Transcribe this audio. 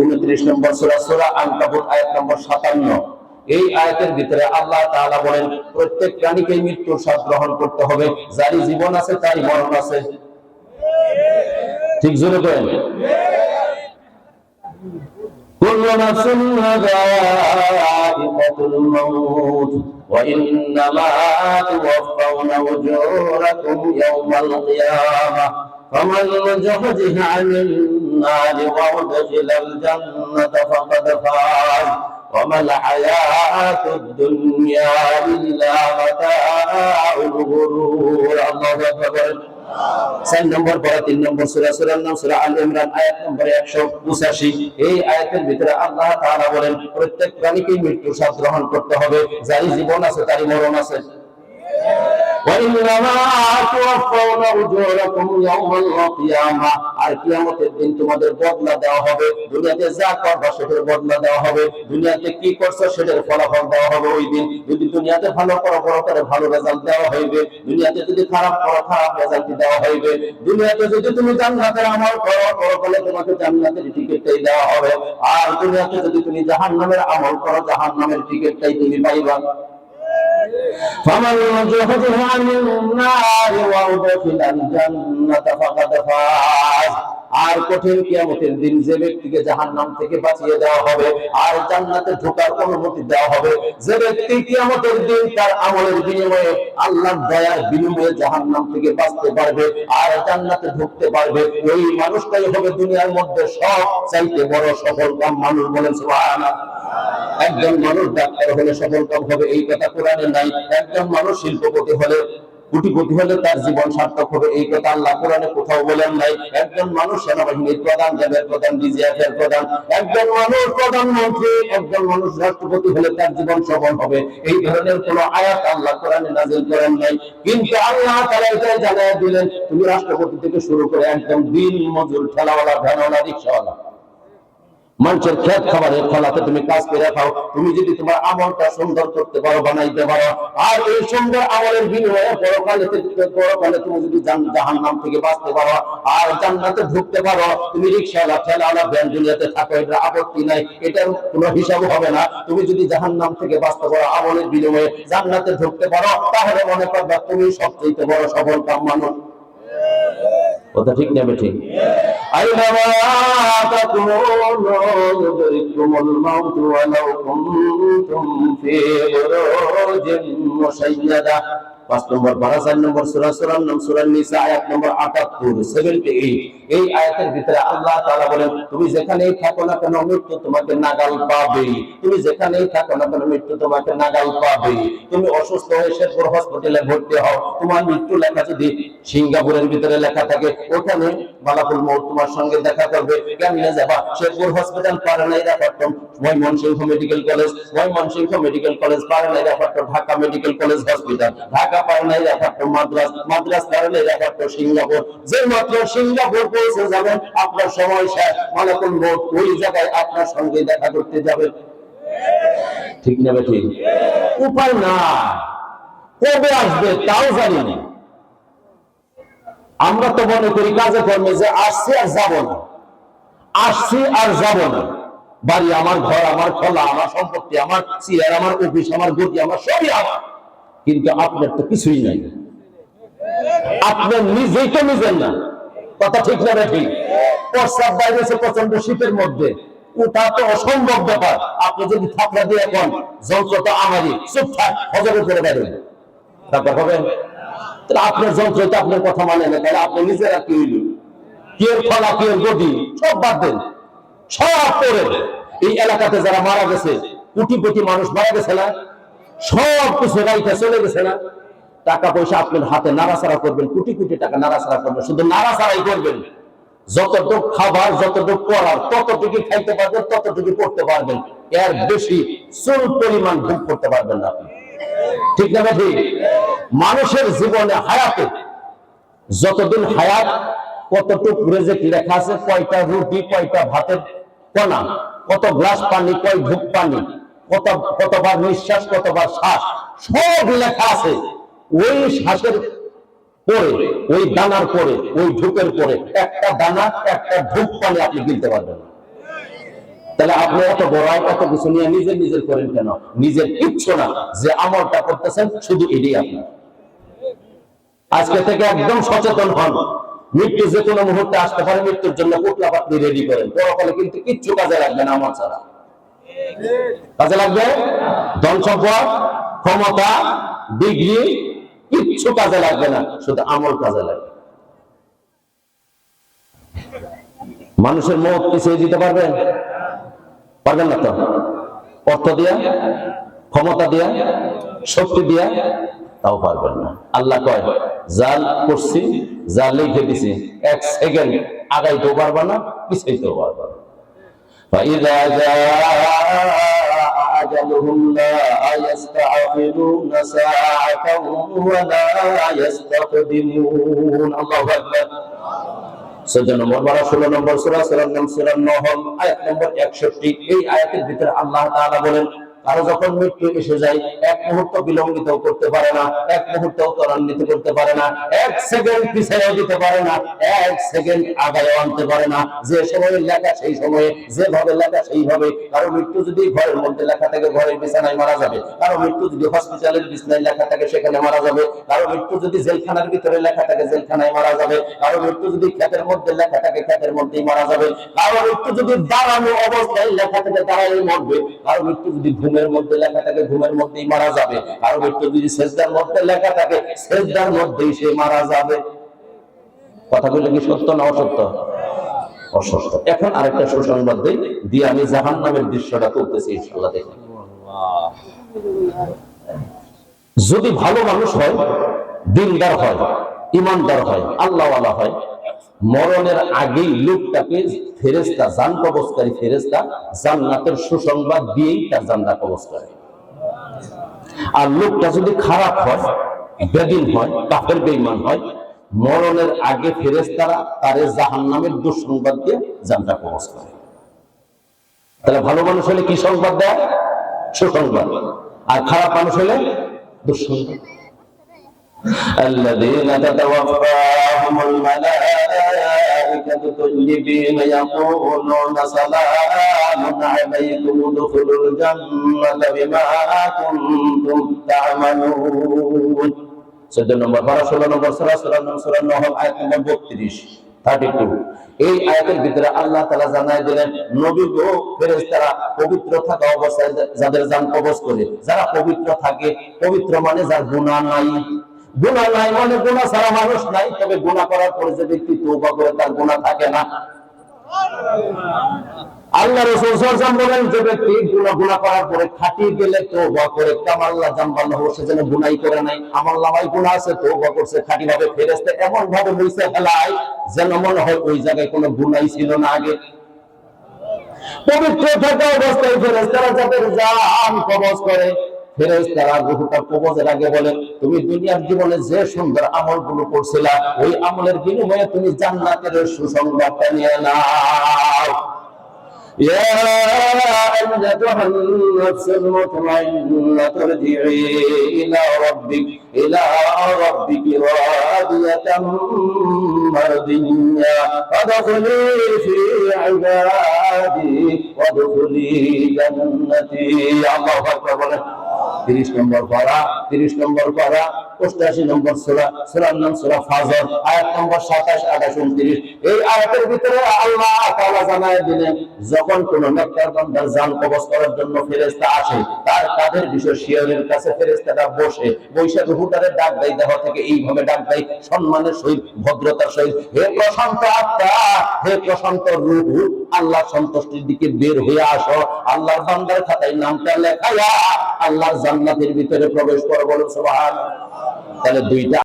উনত্রিশ নম্বর সূরা সূরা আনকাবুত আয়াত নম্বর সাতান্ন এই আয়াতের ভিতরে আল্লাহ তাআলা বলেন প্রত্যেক প্রাণীকে মৃত্যুর স্বাদ গ্রহণ করতে হবে যারই জীবন আছে তারই মরণ আছে ঠিক জোরে করেন كل نفس ذائقة الموت وإنما توفون أجوركم يوم القيامة فمن زحزح عن النار وأدخل الجنة فقد فاز وما الحياة الدنيا إلا متاع الغرور الله أكبر চার নম্বর পরে তিন নম্বর সুরা সুরার নাম সুরা আল ইমরান আয়াত নম্বর একশো পঁচাশি এই আয়াতের ভিতরে আল্লাহ তাআলা বলেন প্রত্যেক প্রাণীকে মৃত্যু স্বাদ গ্রহণ করতে হবে যারই জীবন আছে তারই মরণ আছে وإنما توفون أجوركم يوم القيامة আর কিয়ামতের দিন তোমাদের বদলা দেওয়া হবে দুনিয়াতে যা করবা সেটার বদলা দেওয়া হবে দুনিয়াতে কি করছো সেটার ফলাফল দেওয়া হবে ওই দিন যদি দুনিয়াতে ভালো করো করো তাহলে ভালো রেজাল্ট দেওয়া হইবে দুনিয়াতে যদি খারাপ করো খারাপ রেজাল্ট দেওয়া হইবে দুনিয়াতে যদি তুমি জান্নাতের আমল করো করো তাহলে তোমাকে জান্নাতের টিকিটটাই দেওয়া হবে আর দুনিয়াতে যদি তুমি জাহান্নামের আমল করো জাহান্নামের টিকিটটাই তুমি পাইবা فمن زحزح عن النار وأدخل الجنة فقد فاز আর কঠিন কিয়ামতের দিন যে ব্যক্তিকে জাহান্নাম থেকে বাঁচিয়ে দেওয়া হবে আর জান্নাতে ঢোকার অনুমতি দেওয়া হবে যে ব্যক্তি কিয়ামতের দিন তার আমলের বিনিময়ে আল্লাহর দয়ার বিনিময়ে জাহান্নাম থেকে বাঁচতে পারবে আর জান্নাতে ঢুকতে পারবে ওই মানুষটাই হবে দুনিয়ার মধ্যে সব চাইতে বড় সফল কাম মানুষ বলেন সুবহানাল্লাহ একজন মানুষ ডাক্তার হলে সফল কাম হবে, এই কথা কোরআনে নাই। একজন মানুষ শিল্পপতি হলে, কোটিপতি হলে তার জীবন সার্থক হবে, এই কথা আল্লাহ কোরআনে কোথাও বলেন নাই। একজন মানুষ সেনাবাহিনীর প্রধান র্যাবের প্রধান ডিজিএফ এর প্রধান, একজন মানুষ প্রধানমন্ত্রী, একজন মানুষ রাষ্ট্রপতি হলে তার জীবন সফল হবে। এই ধরনের কোন আয়াত আল্লাহ কোরআনে নাজিল করেন নাই। কিন্তু আল্লাহ তাআলা এটাই জানায় দিলেন, তুমি রাষ্ট্রপতি থেকে শুরু করে একদম দিন মজুর ঠেলাওয়ালা, ভ্যানওয়ালা, রিক্সাওয়ালা। মানুষের খেত খাবারের ফলাতে তুমি কাজ করে খাও। তুমি যদি তোমার আমলটা সুন্দর করতে পারো, বানাইতে পারো, আর এই সুন্দর আমলের বিনিময়ে পরকালে পরকালে তুমি যদি জাহান নাম থেকে বাঁচতে পারো, আর জান্নাতে ঢুকতে পারো, তুমি রিক্সাওয়ালা, ঠেলাওয়ালা, ভ্যান দুনিয়াতে থাকো এটা আপত্তি নাই, এটার কোনো হিসাব হবে না। তুমি যদি জাহান নাম থেকে বাঁচতে পারো, আমলের বিনিময়ে জান্নাতে ঢুকতে পারো, তাহলে মনে করবা তুমি সবচেয়ে বড় সফল কাম মানুষ। কথা ঠিক নেবে ঠিক أينما تكونوا يدرككم الموت ولو كنتم في بروج مشيدة পাঁচ নম্বর বারো, চার নম্বর সুরা নাম নিসা, আয়াত নম্বর আটাত্তর সেভেন্টি এইট এই আয়াতের ভিতরে আল্লাহ তাআলা বলেন, তুমি যেখানেই থাকো না কেন মৃত্যু তোমাকে নাগাল পাবে তুমি যেখানেই থাকো না কেন মৃত্যু তোমাকে নাগাল পাবে তুমি অসুস্থ হয়ে শেরপুর হসপিটালে ভর্তি হও। তোমার মৃত্যু লেখা যদি সিঙ্গাপুরের ভিতরে লেখা থাকে, ওখানে মালাকুল মৌত তোমার সঙ্গে দেখা করবে। কেমনে যাবা? শেরপুর হসপিটাল পারে রেফারটম Mymensingh medical college Mymensingh medical college পারে রেফারটম Dhaka medical college hospital Dhaka পারে নাই রেফারটম মাদ্রাস মাদ্রাস নাই রেফারটম সিঙ্গাপুর। যে মাত্র সিঙ্গাপুর পৌঁছে যাবেন আপনার সময় শেষ। মালাকুল মৌত ওই জায়গায় আপনার সঙ্গে দেখা করতে যাবে। ঠিক নেবে ঠিক উপায় না। কবে আসবে তাও জানি না। আমরা তো মনে করি কাজে কর্মে যে আসছি আর যাব না। আসছি আর যাব না। বাড়ি আমার ঘর, আমার খোলা, আমার সম্পত্তি, আমার চেয়ার, আমার অফিস, আমার গতি আমার সবই আমার। কিন্তু আপনার তো কিছুই নাই। আপনার নিজেই তো নিজের না। কথা ঠিক না রে ঠিক? প্রস্তাব বাইরেছে প্রচণ্ড শীতের মধ্যে। ওটা তো অসম্ভব ব্যাপার। আপনি যদি থাকলে দিয়ে এখন যন্ত্র তো আমারই। হজরে করে হবে? তাহলে আপনার যন্ত্র তো আপনার কথা মানে না। তাহলে আপনি নিজেরা কি হইল? কি ফলা, কি এর গতি সব বাদ দেন। সব করে এই এলাকাতে যারা মারা গেছে কোটি কোটি মানুষ মারা গেছে না? সব কিছু রাইতে চলে গেছে না। টাকা পয়সা আপনার হাতে নাড়াচাড়া করবেন, কোটি কোটি টাকা নাড়াচাড়া করবেন, শুধু নাড়াচাড়াই করবেন। যতটুকু খাবার, যতটুকু করার ততটুকু খাইতে পারবেন ততটুকু করতে পারবেন। এর বেশি চুল পরিমাণ ভোগ করতে পারবেন না আপনি। ঠিক না ঠিক মানুষের জীবনে হায়াতে যতদিন হায়াত, কতটুক রেজেক লেখা আছে, কয়টা রুটি, কয়টা ভাতের কণা, কত গ্লাস পানি, কয় ঢুক পানি কত, কতবার নিঃশ্বাস, কতবার শ্বাস, সব লেখা আছে। ওই শ্বাসের পরে, ওই দানার পরে, ওই ঢুকের পরে, একটা দানা, একটা ঢুক পানি আপনি গিলতে পারবেন তাহলে আপনি এত বড় এত কিছু নিয়ে নিজের নিজের করেন কেন? নিজের কিচ্ছু না যে আমলটা করতেছেন, শুধু এটাই আপনার। আজকে থেকে একদম সচেতন হন। মৃত্যু যে কোনো মুহূর্তে আসতে পারে, মৃত্যুর জন্য পুতলা পাতলি রেডি করেন। পরকালে কিন্তু কিচ্ছু কাজে লাগবে না আমার ছাড়া। কাজে লাগবে? ধন সম্পদ, ক্ষমতা, ডিগ্রি, কিচ্ছু কাজে লাগবে না, শুধু আমল কাজে লাগবে। মানুষের মত পিছিয়ে দিতে পারবেন পারবেন না তো? অর্থ দিয়া, ক্ষমতা দিয়া, শক্তি দিয়া, তাও পারবেন না। আল্লাহ কয়, যা করছি, যা লিখে দিছি, এক সেকেন্ড আগাইতেও পারবা না, পিছাইতেও পারবা না। فإذا جاء أجلهم لا يستعخرون ساعة ولا يستقدمون الله أكبر চোদ্দ নম্বর বারো ষোলো নম্বর সুরা সুরার নাম সুরার নহল আয়াত নম্বর একষট্টি এই আয়াতের ভিতরে আল্লাহ তাআলা বলেন কারও যখন মৃত্যু এসে যায়, এক মুহূর্ত বিলম্বিত করতে পারে না, এক মুহূর্ত ত্বরান্বিত করতে পারে না, এক সেকেন্ড পিছিয়ে দিতে পারে না, এক সেকেন্ড আগায় আনতে পারে না। যে সময়ে লেখা সেই সময়ে, যেভাবে লেখা সেইভাবে। কারও মৃত্যু যদি ঘরের মধ্যে লেখা থাকে, ঘরের বিছানায় মারা যাবে। কারও মৃত্যু যদি হসপিটালের বিছানায় লেখা থাকে, সেখানে মারা যাবে। কারও মৃত্যু যদি জেলখানার ভিতরে লেখা থাকে, জেলখানায় মারা যাবে। কারও মৃত্যু যদি ক্ষেতের মধ্যে লেখা থাকে, ক্ষেতের মধ্যেই মারা যাবে। কারও মৃত্যু যদি দাঁড়ানো অবস্থায় লেখা থাকে দাঁড়াই মরবে। কারও মৃত্যু যদি ঘুমের মধ্যে লেখা থাকে, ঘুমের মধ্যেই মারা যাবে। কারও মৃত্যু যদি সেজদার মধ্যে লেখা থাকে, সেজদার মধ্যেই সে মারা যাবে। কথাগুলো কি সত্য না অসত্য? অসত্য। এখন আরেকটা সুসংবাদ দিই, দিয়ে আমি জাহান নামের দৃশ্যটা তুলতেছি ইনশাল্লাহ দেখেন যদি ভালো মানুষ হয়, দিনদার হয়, ইমানদার হয়, আল্লাহওয়ালা হয় মরণের আগেই লোকটাকে ফেরেস্তা জান কবচকারী ফেরেস্তা জান্নাতের সুসংবাদ দিয়েই তার জান্নাত কবচ করে। আর লোকটা যদি খারাপ হয়, বেদিন হয়, কাফের বেঈমান হয়, মরণের আগে ফেরেস্তারা তারে জাহান্নামের দুঃসংবাদ দিয়ে জান্নাত কবচ করে। তাহলে ভালো মানুষ হলে কি সংবাদ দেয়? সুসংবাদ। আর খারাপ মানুষ হলে দুঃসংবাদ। الذين تتوفاهم الملائكة طيبين يقولون سلام عليكم ادخلوا الجنة بما كنتم تعملون চোদ্দ নম্বর বারো ষোলো নম্বর সোলা ষোলো নম্বর ষোলো নহল আয়াত নম্বর বত্রিশ থার্টি টু এই আয়াতের ভিতরে আল্লাহ তালা জানাই দিলেন নবী গো ফেরেশতারা পবিত্র থাকা অবস্থায় যাদের যান কবজ করে যারা পবিত্র থাকে পবিত্র মানে যার গুণা নাই গুণা নাই মানে গুণা ছাড়া মানুষ নাই, তবে গুণা করার পরে যে ব্যক্তি তৌবা করে তার গুণা থাকে না। আল্লাহ রসুল বলেন, যে ব্যক্তি গুনাহ গুনাহ করার পরে খাটিয়ে গেলে করে সে যেন করে নাই। আমার নামাই গুনাহ আছে করছে খাঁটি ভাবে এমন ভাবে ফেলায় যেন মনে হয় ওই জায়গায় কোনো গুনাই ছিল না আগে। পবিত্র থাকা অবস্থায় ফেরেশতারা যাদের জান কবজ করে। ফেরেশতারা রূহটা কবজের আগে বলে তুমি দুনিয়ার জীবনে যে সুন্দর আমলগুলো করছিলা ওই আমলের বিনিময়ে তুমি জান্নাতের সুসংবাদটা নিয়ে নাও يا أيتها النفس المطمئنة ارجعي إلى ربك إلى ربك راضية مرضية فادخلي في عبادي وادخلي جنتي الله أكبر তিরিশ নম্বর পারা তিরিশ নম্বর পারা অষ্টাশি নম্বর সোলা, সোলার নাম সোলা ফাজর, আয়াত নম্বর সাতাশ, আঠাশ, উনত্রিশ। এই আয়াতের ভিতরে আল্লাহ তাআলা জানায় দিলেন, যখন কোন বান্দার জান করার জন্য ফেরেশতা আসে, তার বিষয় কাছে ফেরেশতাটা বসে বৈশা রুহুটারে ডাক দেয়, দেহ থেকে এইভাবে ডাক দেয়, সম্মানের সহিত, ভদ্রতার সহিত, হে প্রশান্ত আত্মা, হে প্রশান্ত রুহু আল্লাহ সন্তুষ্টির দিকে বের হয়ে আসো, আল্লাহর বান্দার খাতায় নামটা লেখায়া আল্লাহর জান্নাতের ভিতরে প্রবেশ করো বলো সবাই তাহলে দুইটা